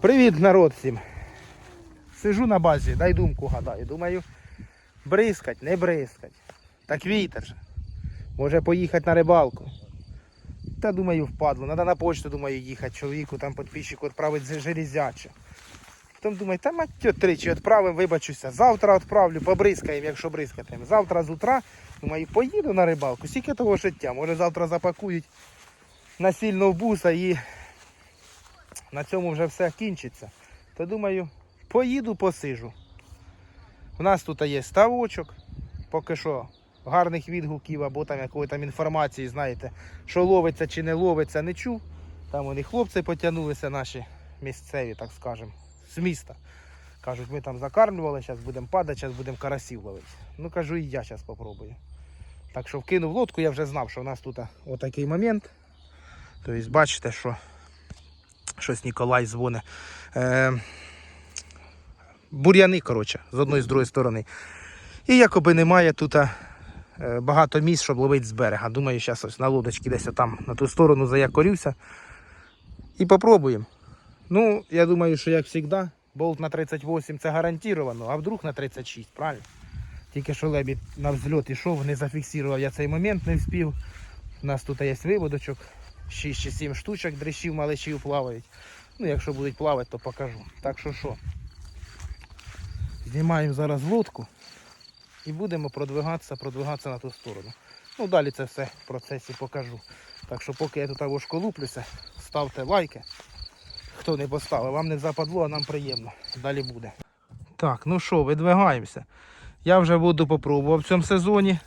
Привіт, народ всім. Сижу на базі, дай думку гадаю. Думаю, бризкать, не бризкать. Так вітер же. Може поїхати на рибалку. Та думаю, впадло. Надо на почту, думаю, їхати. Чоловіку там підписчику відправити железяче. Потім думаю, та мать тричі відправимо, вибачуся. Завтра відправлю, побризкаємо, якщо бризкатиме. Завтра з утра, думаю, поїду на рибалку. Скільки того життя. Може завтра запакують насильно в буса і на цьому вже все кінчиться. То думаю, поїду посижу. У нас тут є ставочок, поки що гарних відгуків або там якої там інформації, знаєте, що ловиться чи не ловиться, не чув. Там вони хлопці потягнулися, наші місцеві, так скажемо, з міста. Кажуть, ми там закармлювали, зараз будемо падати, зараз будемо карасів ловити. Ну кажу, і я зараз спробую. Так що вкинув лодку, я вже знав, що у нас тут отакий момент. Тобто, бачите, що щось Ніколай дзвонить. Е, бур'яни, коротше, з одної з другої сторони. І якоби немає тут е, багато місць, щоб ловити з берега. Думаю, зараз ось на лодочці десь там на ту сторону заякорюся. І попробуємо. Ну, я думаю, що як завжди, болт на 38 це гарантовано, а вдруг на 36, правильно? Тільки що лебідь на взльот ішов, не зафіксував я цей момент, не вспів. У нас тут є виводочок, 6 чи 7 штучок дрищів малишів плавають. Ну, якщо будуть плавати, то покажу. Так що що? Знімаємо зараз лодку і будемо продвигатися, продвигатися на ту сторону. Ну, далі це все в процесі покажу. Так що поки я тут вошко луплюся, ставте лайки. Хто не поставив, вам не западло, а нам приємно. Далі буде. Так, ну що, видвигаємося. Я вже воду попробував в цьому сезоні.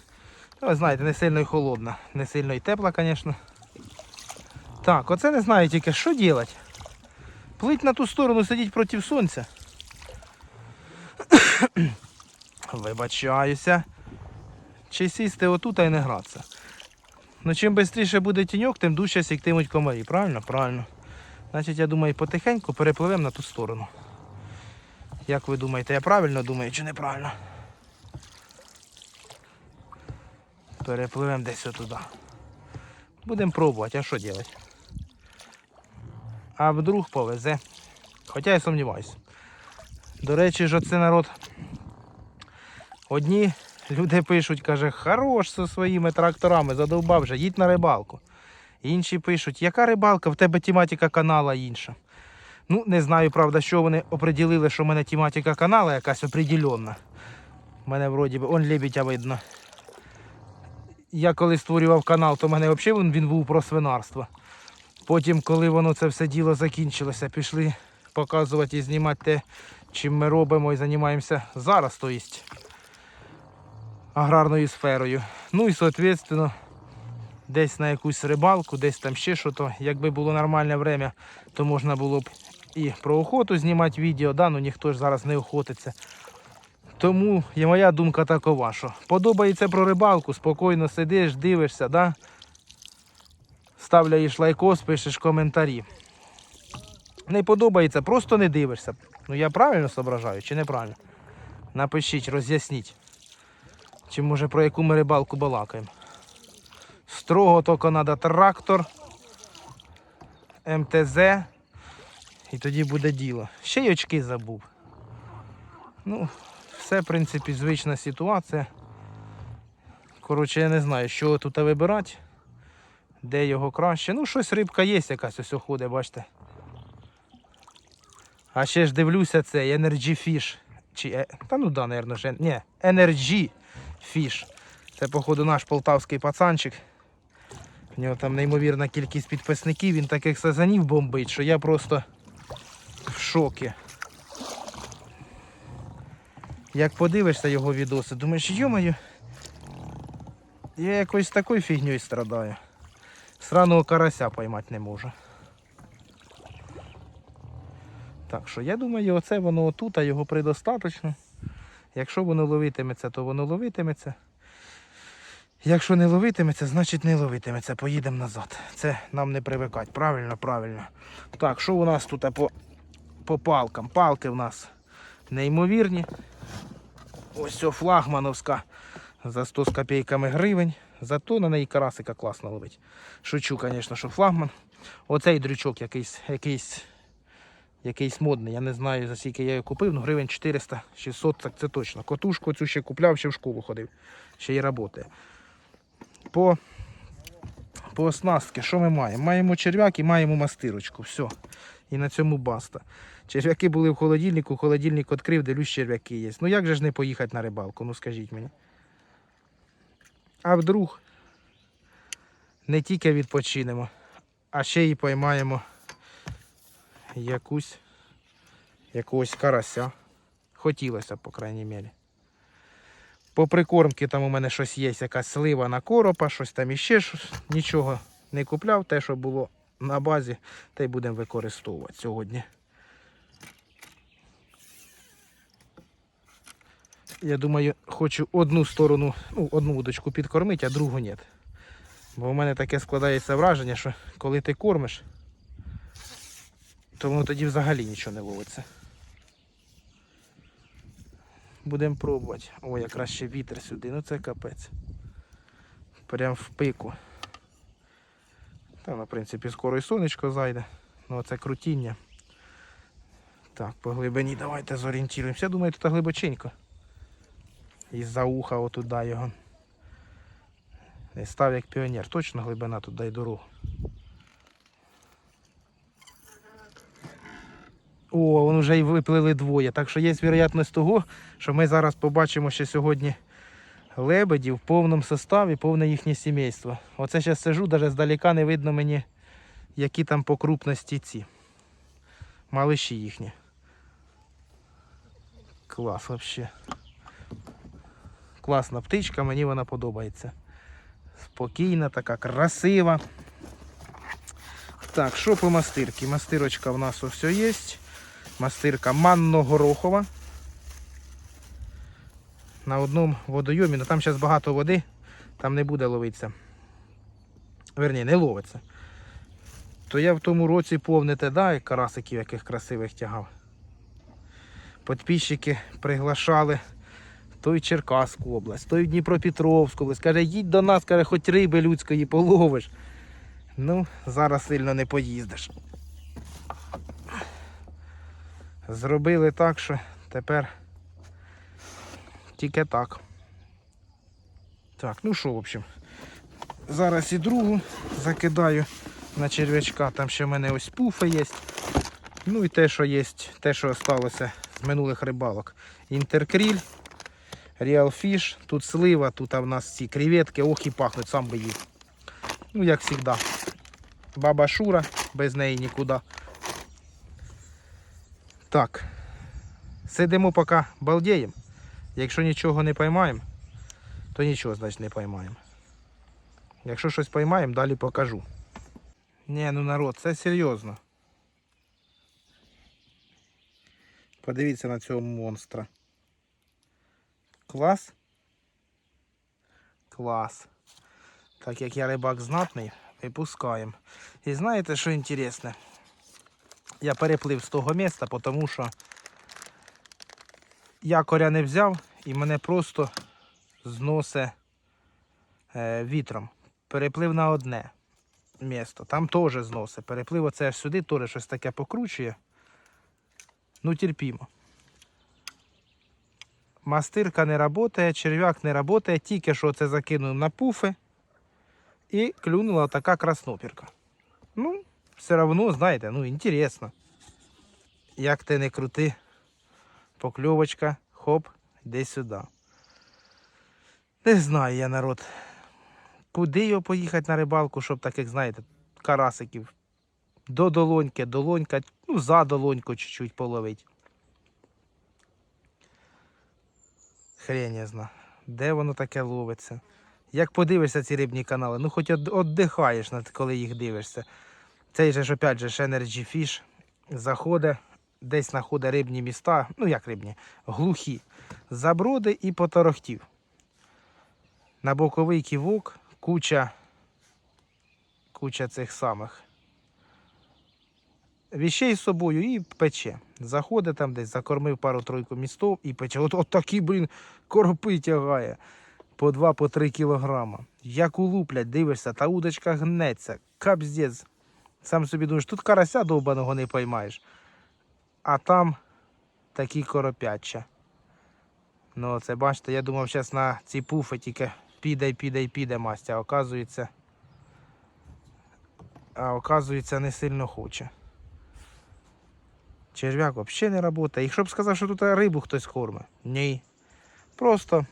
Ну, Ви знаєте, не сильно і холодна, не сильно і тепла, звісно. Так, оце не знаю тільки, що робити. Плить на ту сторону, сидіть проти сонця. Вибачаюся. Чи сісти отут і не гратися. Ну чим швидше буде тіньок, тим дужче сіктимуть комарі. Правильно? Правильно. Значить, я думаю, потихеньку перепливемо на ту сторону. Як ви думаєте, я правильно думаю чи неправильно? Перепливемо десь отуди. Будемо пробувати, а що робити? А вдруг повезе. Хоча я сумніваюся. До речі, ж оце народ. Одні люди пишуть, каже, хорош зі своїми тракторами, задовбав вже, їдь на рибалку. Інші пишуть, яка рибалка, в тебе тематика канала інша. Ну, не знаю, правда, що вони оприділили, що в мене тематика канала якась определенна. У мене вроді би, он лебедя видно. Я коли створював канал, то в мене взагалі він був про свинарство. Потім, коли воно це все діло закінчилося, пішли показувати і знімати те, чим ми робимо і займаємося зараз, то есть аграрною сферою. Ну і, соответственно, десь на якусь рибалку, десь там ще що то. Якби було нормальне время, то можна було б і про охоту знімати відео, да? ну ніхто ж зараз не охотиться. Тому є моя думка такова, що подобається про рибалку, спокійно сидиш, дивишся, да? Ставляєш лайкос, пишеш коментарі. Не подобається, просто не дивишся. Ну я правильно зображаю чи неправильно? Напишіть, роз'ясніть. Чи може про яку ми рибалку балакаємо. Строго тільки треба трактор, МТЗ. І тоді буде діло. Ще й очки забув. Ну, все, в принципі, звична ситуація. Коротше, я не знаю, що тут вибирати. Де його краще. Ну, щось рибка є якась ось ходить, бачите. А ще ж дивлюся цей Energy Fish. Чи, е, та ну да, наверное, ж, ні, Energy Fish. Це, походу, наш полтавський пацанчик. У нього там неймовірна кількість підписників, він таких сазанів бомбить, що я просто в шокі. Як подивишся його відоси, думаєш, йомаю, я якось такою фігньою страдаю. Сраного карася поймати не можу. Так що я думаю, оце воно отут, а його предостаточно. Якщо воно ловитиметься, то воно ловитиметься. Якщо не ловитиметься, значить не ловитиметься. Поїдемо назад. Це нам не привикать. Правильно, правильно. Так, що у нас тут по, по палкам? Палки в нас неймовірні. Ось о флагмановська за 100 з копійками гривень. Зато на неї карасика класно ловить. Шучу, звісно, що флагман. Оцей дрючок якийсь, якийсь Якийсь модний. Я не знаю, за скільки я його купив, ну гривень 400-600, так це точно. Котушку цю ще купляв, ще в школу ходив. Ще й працює. По, по оснастки, що ми маємо? Маємо черв'як і маємо мастирочку. Все. І на цьому баста. Черв'яки були в холодильнику, холодильник відкрив, дивлюсь, черв'яки є. Ну як же ж не поїхати на рибалку? Ну скажіть мені. А вдруг не тільки відпочинемо, а ще й поймаємо якусь якогось карася. Хотілося по крайній мірі. По прикормки там у мене щось є, якась слива на коропа, щось там іще щось. Нічого не купляв, те, що було на базі, те й будемо використовувати сьогодні. Я думаю, хочу одну сторону, ну, одну удочку підкормити, а другу ні. Бо в мене таке складається враження, що коли ти кормиш, то воно тоді взагалі нічого не ловиться. Будемо пробувати. О, якраз ще вітер сюди, ну це капець. Прям в пику. Та, на принципі, скоро і сонечко зайде. Ну це крутіння. Так, по глибині давайте зорієнтуємося. Я думаю, тут глибоченько. Із-за уха отуда його. Не став як піонер. Точно глибина тут дай дорогу. О, вон вже й виплили двоє. Так що є вероятність того, що ми зараз побачимо ще сьогодні лебедів в повному составі, повне їхнє сімейство. Оце зараз сижу, навіть здалека не видно мені, які там по крупності ці. Малиші їхні. Клас взагалі. Класна птичка, мені вона подобається. Спокійна, така красива. Так, що по мастирці? Мастирочка в нас ось є. Мастирка манно-горохова. На одному водойомі, ну там зараз багато води, там не буде ловитися. Верні, не ловиться. То я в тому році повните, да, і карасиків яких красивих тягав. Подписчики приглашали той в Черкаську область, той в Дніпропетровську область. Каже, їдь до нас, каже, хоч риби людської половиш. Ну, зараз сильно не поїздиш. Зробили так, що тепер тільки так. Так, ну що, в общем, зараз і другу закидаю на черв'ячка. Там ще в мене ось пуфи є. Ну і те, що є, те, що залишилося з минулих рибалок. Інтеркріль, Real Fish, тут слива, тут в нас ці креветки, ох і пахнуть, сам би їв. Ну, як завжди. Баба Шура, без неї нікуди. Так. Сидимо поки балдіємо. Якщо нічого не поймаємо, то нічого, значить, не поймаємо. Якщо щось поймаємо, далі покажу. Ні, ну народ, це серйозно. Подивіться на цього монстра. Клас. Клас. Так як я рибак знатний, випускаємо. І знаєте, що інтересне? Я переплив з того міста, тому що якоря не взяв і мене просто зносить е, вітром. Переплив на одне місто. Там теж зносить. Переплив оце аж сюди, теж щось таке покручує. Ну, терпімо. Мастирка не працює, черв'як не працює, тільки що це закинув на пуфи і клюнула така краснопірка. Ну, все одно, знаєте, ну, інтересно. Як ти не крути, покльовочка, хоп, йди сюди. Не знаю я, народ. Куди його поїхати на рибалку, щоб таких, знаєте, карасиків до долоньки, долонька, ну, за долоньку чуть-чуть половить. Хрень я зна. Де воно таке ловиться? Як подивишся ці рибні канали, ну хоч віддихаєш, коли їх дивишся. Цей же ж опять же Energy Fish заходить, десь знаходить рибні міста, ну як рибні, глухі, заброди і поторохтів. На боковий ківок куча, куча цих самих віщей з собою і пече. Заходить там десь, закормив пару-тройку містов і пече. От, от такі, блін, коропи тягає. По 2 по 3 кілограма. Як улуплять, дивишся, та удочка гнеться. Капздець. Сам собі думаєш, тут карася довбаного не поймаєш. а там такі коропяча. Ну, це бачите, я думав, зараз на ці пуфи тільки піде і піде і піде мастя, оказується. А оказується не сильно хоче. Черв'як взагалі не працює. Якщо б сказав, що тут рибу хтось кормить. Ні. Просто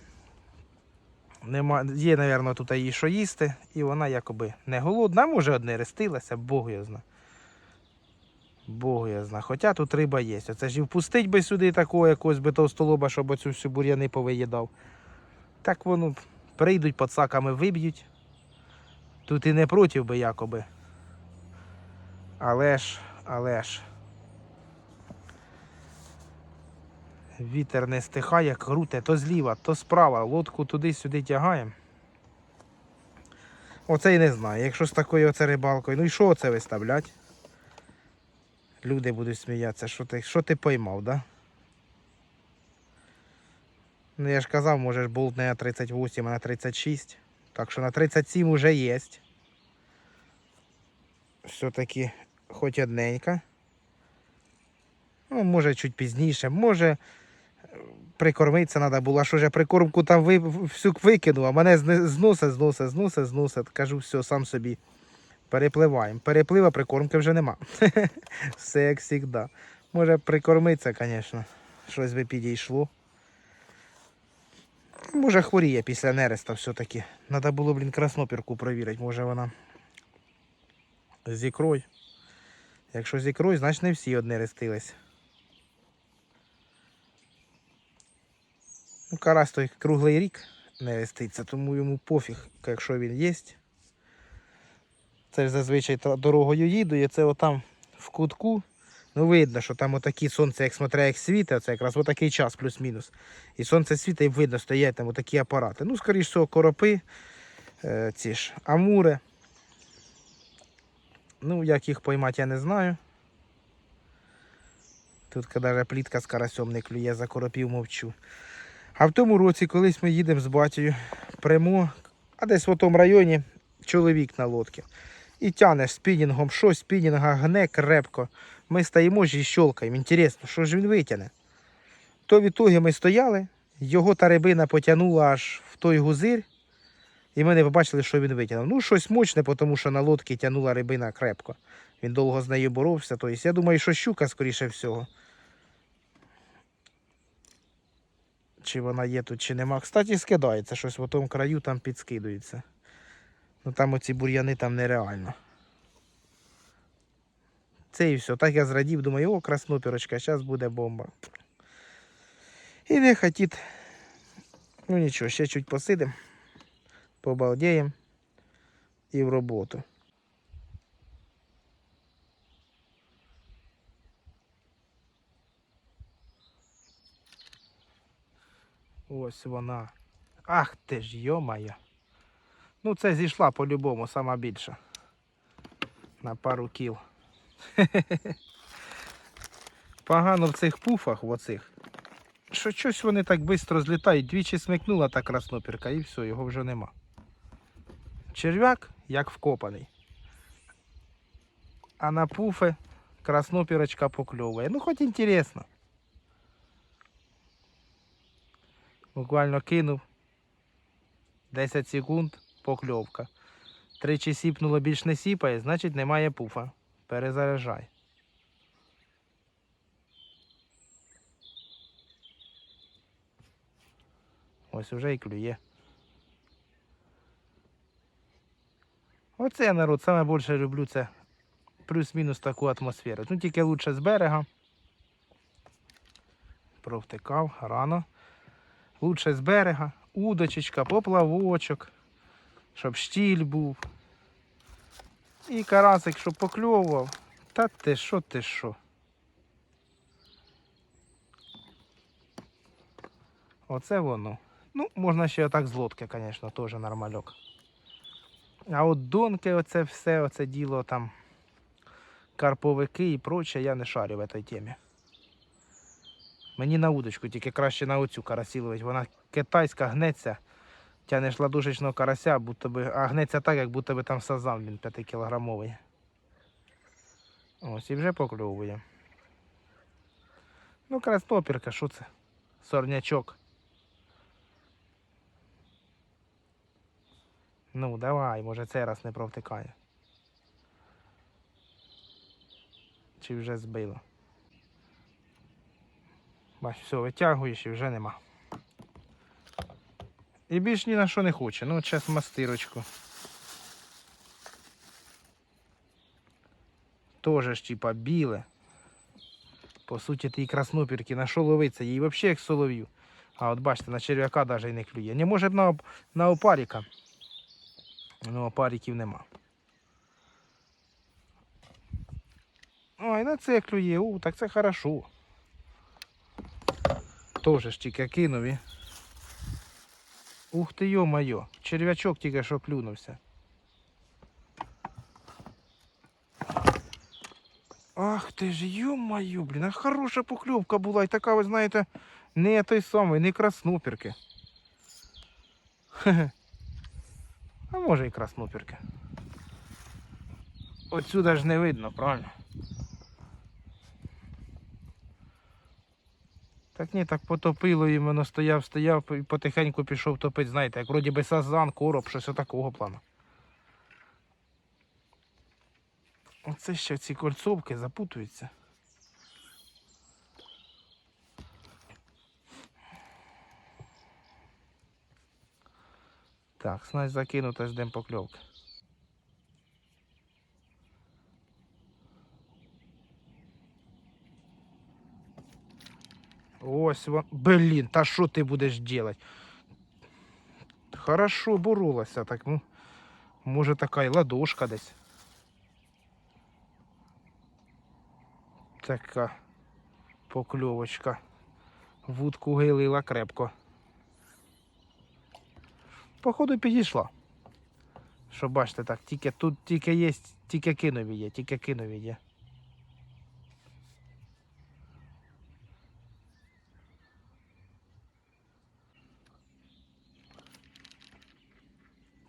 нема, є, мабуть, тут їй що їсти, і вона якоби не голодна, може одне рестилася, Бог його зна. Бог його зна. Хоча тут риба є. Оце ж впустить би сюди такого якогось би товстолоба, щоб оцю всю бур'яни повиїдав. Так воно прийдуть пацаками виб'ють. Тут і не проти би якоби. Але ж, але ж. Вітер не стихає, круте, то зліва, то справа, лодку туди-сюди тягаємо. Оце і не знаю. Якщо з такою оце рибалкою, ну і що оце виставлять? Люди будуть сміятися, що ти, що ти поймав, да? Ну я ж казав, можеш болт не на 38, а на 36. Так що на 37 вже є. Все-таки хоч одненька. Ну, може чуть пізніше, може прикормитися треба було, що ж я прикормку там ви, всю викинув, а мене зносить, зносить, зносить, зносить. Кажу, все, сам собі перепливаємо. Переплива прикормки вже нема. Все як завжди. Може прикормитися, звісно. Щось би підійшло. Може хворіє після нереста все-таки. Треба було, блін, краснопірку провірити. Може вона з. Якщо з ікрою, значить не всі одне рестились. Ну, карась той круглий рік не реститься, тому йому пофіг, якщо він є. Це ж зазвичай дорогою їду, і це отам в кутку. Ну, видно, що там отакі сонце, як смотря як світе, це якраз отакий час плюс-мінус. І сонце світить, і видно, стоять там отакі апарати. Ну, скоріш всього, коропи, е, ці ж амури. Ну, як їх поймати, я не знаю. Тут навіть плітка з карасем не клює, за коропів мовчу. А в тому році, колись ми їдемо з батькою, прямо, а десь в тому районі чоловік на лодці. І тянеш спінінгом, щось спінінга гне крепко. Ми стоїмо ж і щолкаємо. Інтересно, що ж він витягне? То відтоді ми стояли, його та рибина потягнула аж в той гузир, і ми не побачили, що він витягнув. Ну, щось мощне, тому що на лодці тягнула рибина крепко. Він довго з нею боровся. Тобто, я думаю, що щука, скоріше всього. Чи вона є тут, чи нема. Кстати, скидається щось в тому краю, там підскидується. Ну там оці бур'яни там нереально. Це і все. Так я зрадів, думаю, о, краснопірочка, зараз буде бомба. І не хотіть. Ну нічого, ще чуть посидим, побалдіємо і в роботу. Ось вона. Ах ти ж, йо-моє. Ну, це зійшла по-любому, сама більша. На пару кіл. Погано в цих пуфах, в оцих. Що щось вони так швидко злітають. Двічі смикнула та краснопірка і все, його вже нема. Черв'як як вкопаний. А на пуфи краснопірочка покльовує. Ну, хоч інтересно. Буквально кинув. 10 секунд покльовка. Тричі сіпнуло більш не сіпає, значить немає пуфа. Перезаряджай. Ось уже і клює. Оце я народ саме більше люблю це плюс-мінус таку атмосферу. Ну тільки лучше з берега. Провтикав рано. Лучше з берега, удочечка, поплавочок, щоб штіль був. І карасик, щоб покльовував. Та ти що, ти що? Оце воно. Ну, можна ще отак з лодки, звісно, теж нормальок. А от донки, оце все, оце діло там, карповики і проче, я не шарю в цій темі. Мені на удочку, тільки краще на оцю карасі ловить. Вона китайська гнеться. Тянеш ладушечного карася, будто би, а гнеться так, як будто би там сазан він 5-кілограмовий. Ось і вже покльовує. Ну, краснопірка, що це? Сорнячок. Ну, давай, може цей раз не провтикає. Чи вже збило? Бач, все, витягуєш і вже нема. І більш ні на що не хоче. Ну, час мастирочку. Тоже ж типа біле. По суті, тій краснопірки на що ловиться, їй взагалі як солов'ю. А от бачите, на черв'яка навіть і не клює. Не може б на, на опаріка. Ну, опариків нема. Ой, на це клює, у, так це хорошо. Тоже ж тільки кинув. Ух ти йо-моє, черв'ячок тільки що клюнувся. Ах ти ж йо-моє, блін, а хороша покльовка була і така, ви знаєте, не той самий, не краснопірки. А може і краснопірки. Отсюда ж не видно, правильно? Так ні, так потопило іменно стояв, стояв і потихеньку пішов топити, знаєте, як вроді би сазан, короб, щось такого плану. Оце ще ці кольцовки запутуються. Так, снасть закинута, ждем покльовки. Ось вон. Блін, та що ти будеш делать? Хорошо боролася, так ну. Може така й ладошка десь. Така покльовочка. Вудку гилила крепко. Походу підійшла. Що бачите так, тільки тут тільки є, тільки кинові є, тільки кинові є.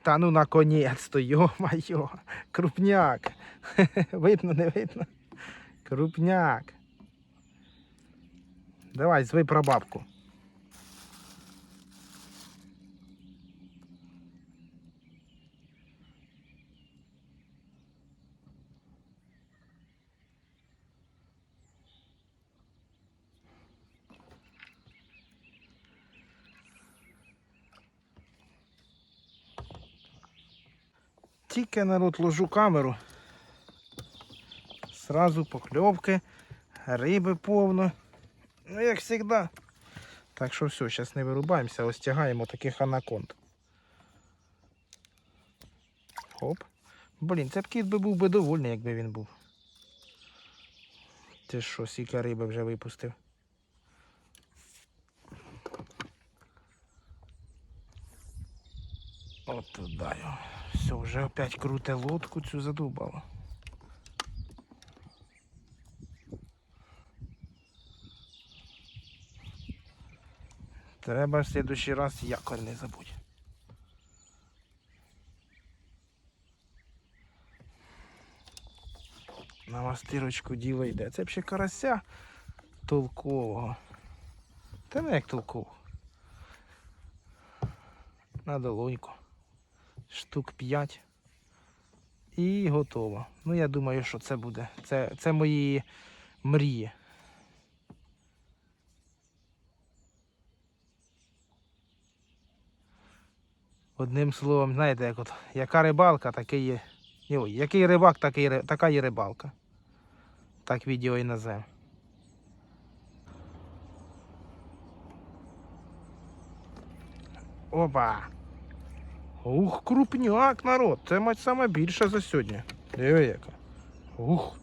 Та ну наконець-то, йо-майо, крупняк. видно, не видно. Крупняк. Давай, звий прабабку. Тільки народ ложу камеру. Сразу покльовки, риби повно. Ну, як завжди. Так що все, зараз не вирубаємося, ось тягаємо таких анаконд. Хоп. Блін, це б кіт би був би довольний, якби він був. Ти що, сіка риби вже випустив. От туди його. Все, вже опять круте лодку цю задубало. Треба в следующий раз якорь не забудь. На мастирочку діло йде. Це б ще карася толкового. Та не як толкового. На долоньку. Штук 5. І готово. Ну я думаю, що це буде. Це, це мої мрії. Одним словом, знаєте, як от, яка рибалка, такий є. Ой, який рибак, такий, така і рибалка. Так відео і назвемо. Опа! Ух, крупняк, народ. Це мать саме більше за сьогодні. Диви яка. Ух.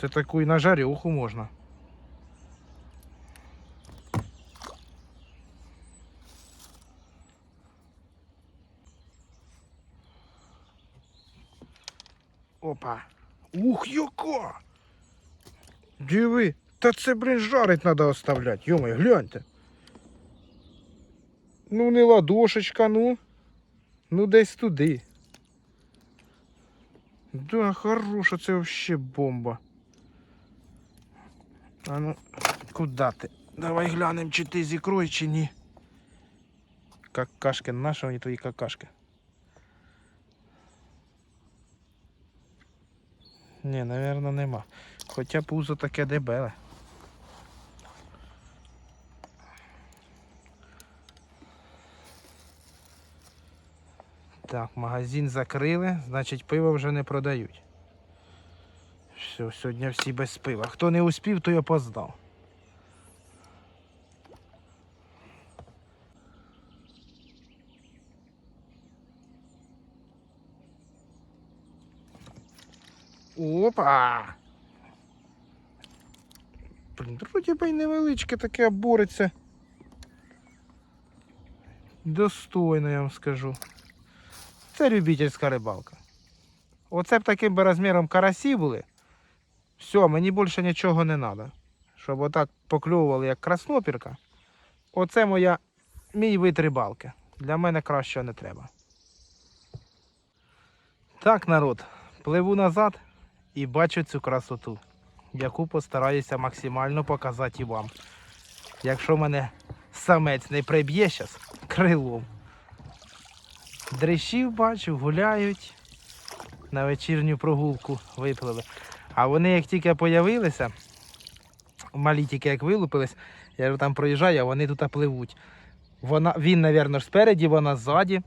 Це таку і на жарюху можна. Опа. Ух, яка! Диви, та це, блін, жарить треба оставляти. Йомай, гляньте. Ну, не ладошечка, ну. Ну, десь туди. Да, хороша, це вообще бомба. А ну, куди ти? Давай глянемо, чи ти з чи ні. Какашки, наші вони твої какашки. Ні, напевно, нема. Хоча пузо таке дебеле. Так, магазин закрили, значить пиво вже не продають. Все, сьогодні всі без пива. Хто не успів, той опоздав. Опа! Блін, вроді би й невеличке таке бореться. Достойно, я вам скажу. Це любительська рибалка. Оце б таким би розміром карасі були. Все, мені більше нічого не треба. Щоб отак покльовували, як краснопірка. Оце моя мій вид рибалки. Для мене кращого не треба. Так, народ, пливу назад і бачу цю красоту, яку постараюся максимально показати вам. Якщо мене самець не приб'є зараз крилом. Дрищів бачу, гуляють. На вечірню прогулку виплили. А вони як тільки появилися, малі тільки як вилупились, я там проїжджаю, а вони тут пливуть. Вона, він, мабуть, спереді, вона ззаді.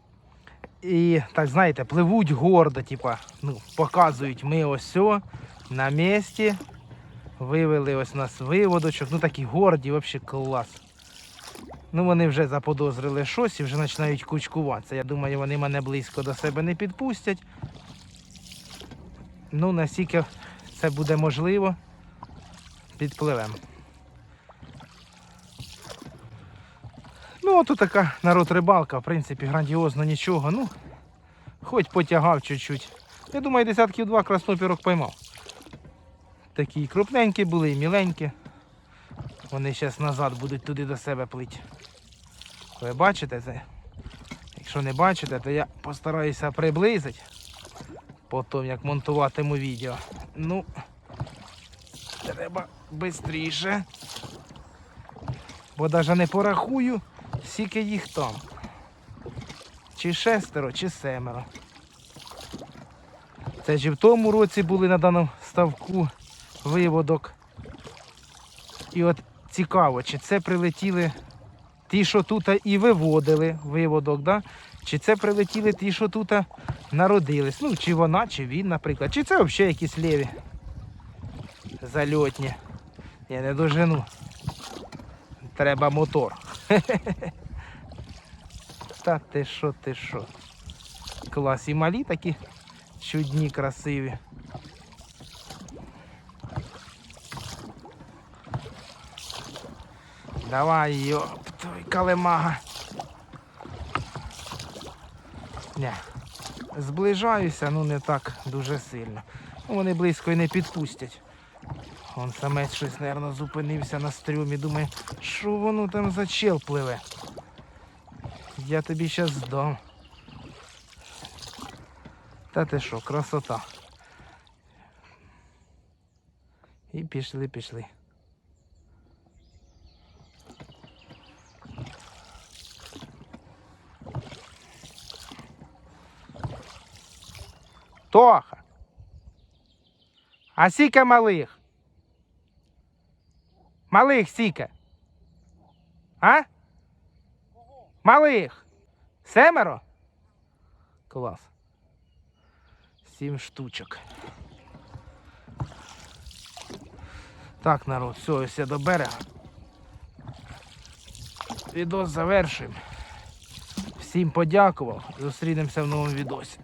І так знаєте, пливуть гордо, типа, ну, показують, ми ось о, на місці. Вивели ось нас виводочок. Ну такі горді, взагалі клас. Ну вони вже заподозрили щось і вже починають кучкуватися. Я думаю, вони мене близько до себе не підпустять. Ну, наскільки це буде можливо, підпливемо. Ну, от така народ рибалка, в принципі, грандіозно нічого. Ну, хоч потягав чуть-чуть. Я думаю, десятків два краснопірок поймав. Такі крупненькі були і міленькі. Вони зараз назад будуть туди до себе плити. Ви бачите це? Якщо не бачите, то я постараюся приблизити. Потім як монтуватиму відео. Ну, треба швидше. Бо навіть не порахую, скільки їх там. Чи шестеро, чи семеро. Це ж і в тому році були на даному ставку виводок. І от цікаво, чи це прилетіли ті, що тут і виводили виводок, да? чи це прилетіли ті, що тут народились. Ну, чи вона, чи він, наприклад. Чи це взагалі якісь леві зальотні. Я не дожену. Треба мотор. Та ти що, ти що? Клас. І малі такі чудні, красиві. Давай, йоп, твій калемага. Не. Зближаюся, ну не так дуже сильно. Ну, Вони близько і не підпустять. Вон самець щось, мабуть, зупинився на стрюмі. Думає, що воно там за чел пливе. Я тобі зараз здам. Та ти що, красота. І пішли, пішли. Тоха. А сіка малих? Малих сіка. А? Малих. Семеро? Клас. Сім штучок. Так, народ, все, ось я до берега. Відос завершуємо. Всім подякував. Зустрінемося в новому відосі.